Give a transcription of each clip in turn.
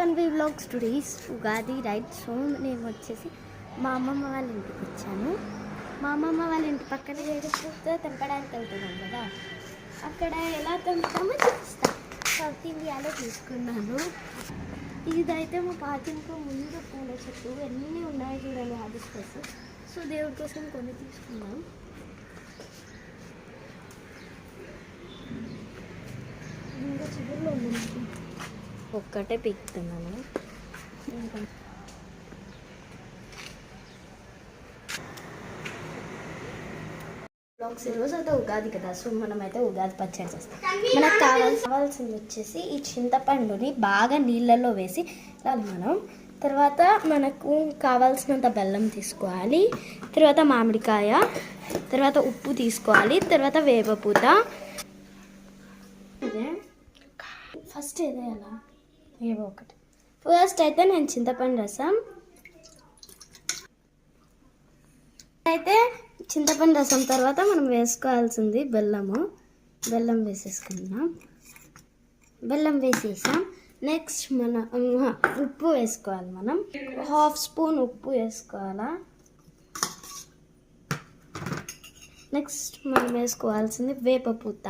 కన్వీ blogs today's Ugadi right? So నేను వచ్చేసి మా అమ్మమ్మ వాళ్ళ ఇంటికి వచ్చాను. మా అమ్మమ్మ వాళ్ళ ఇంటి పక్కన వేరే తెంపడానికి వెళ్తున్నాం కదా. అక్కడ ఎలా తెంపుతామో చూపిస్తా. సౌత్ ఇండియాలో తీసుకున్నాను. ఇదైతే మా పాతింపు ముందు పూల చెట్టు ఎన్ని ఉన్నాయి చూడండి హాబిస్కస్ సో దేవుడి కోసం కొన్ని తీసుకున్నాం ఇంకా చివరిలో ఉంది ఒక్కటే పీకుతున్నాను బ్లాగ్స్ ఈరోజు అయితే ఉగాది కదా సో మనమైతే ఉగాది పచ్చడి చేస్తాం. మనకు కావాల్సి కావాల్సింది వచ్చేసి ఈ చింతపండుని బాగా నీళ్ళల్లో వేసి దాన్ని మనం తర్వాత మనకు కావాల్సినంత బెల్లం తీసుకోవాలి తర్వాత మామిడికాయ తర్వాత ఉప్పు తీసుకోవాలి తర్వాత వేపపూత ఫస్ట్ ఇదే. అలా ఏవో ఒకటి. ఫస్ట్ అయితే నేను చింతపండు రసం. అయితే చింతపండు రసం తర్వాత మనం వేసుకోవాల్సింది బెల్లము. బెల్లం వేసేసుకుందాం. బెల్లం వేసేసాం. నెక్స్ట్ మన ఉప్పు వేసుకోవాలి మనం. హాఫ్ స్పూన్ ఉప్పు వేసుకోవాలా? నెక్స్ట్ మనం వేసుకోవాల్సింది వేపపూత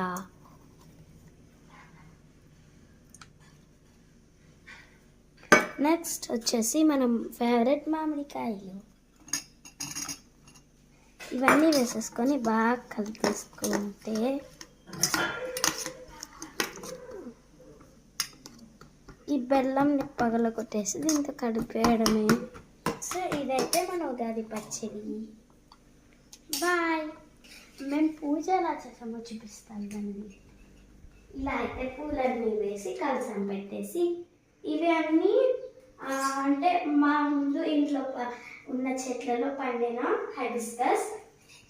నెక్స్ట్ వచ్చేసి మనం ఫేవరెట్ మామిడికాయలు. ఇవన్నీ వేసేసుకొని బాగా కలిపేసుకుంటే ఈ బెల్లంని పగల కొట్టేసి దీంతో కడిపేయడమే. సో ఇదైతే మన ఉగాది పచ్చడి. బాయ్ మేము పూజ ఎలా చేసామో చూపిస్తాను దాన్ని. ఇలా అయితే పూలన్నీ వేసి కలసం పెట్టేసి ఇవి అన్నీ అంటే మా ముందు ఇంట్లో ఉన్న చెట్లలో పండిన హైబిస్కస్.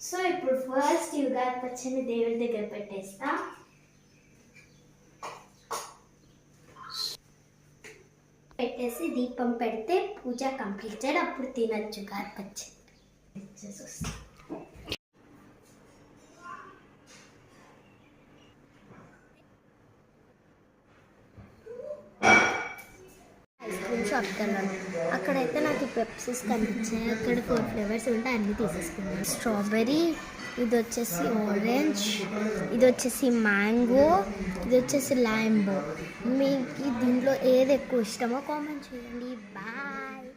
సో ఇప్పుడు ఫస్ట్ యుగాది పచ్చని దేవుడి దగ్గర పెట్టేస్తా. పెట్టేసి దీపం పెడితే పూజ కంప్లీటెడ్ అప్పుడు తినచ్చు గారి పచ్చడి షాప్కి వెళ్ళాను అక్కడైతే నాకు పెప్సీస్ కనిపించాయి. అక్కడ ఫోర్ ఫ్లేవర్స్ ఉంటే అన్నీ తీసేసుకున్నాను. స్ట్రాబెరీ ఇది వచ్చేసి ఆరెంజ్ ఇది వచ్చేసి మ్యాంగో ఇది వచ్చేసి లైంబో మీకు దీంట్లో ఏది ఎక్కువ ఇష్టమో కామెంట్ చేయండి. బాయ్.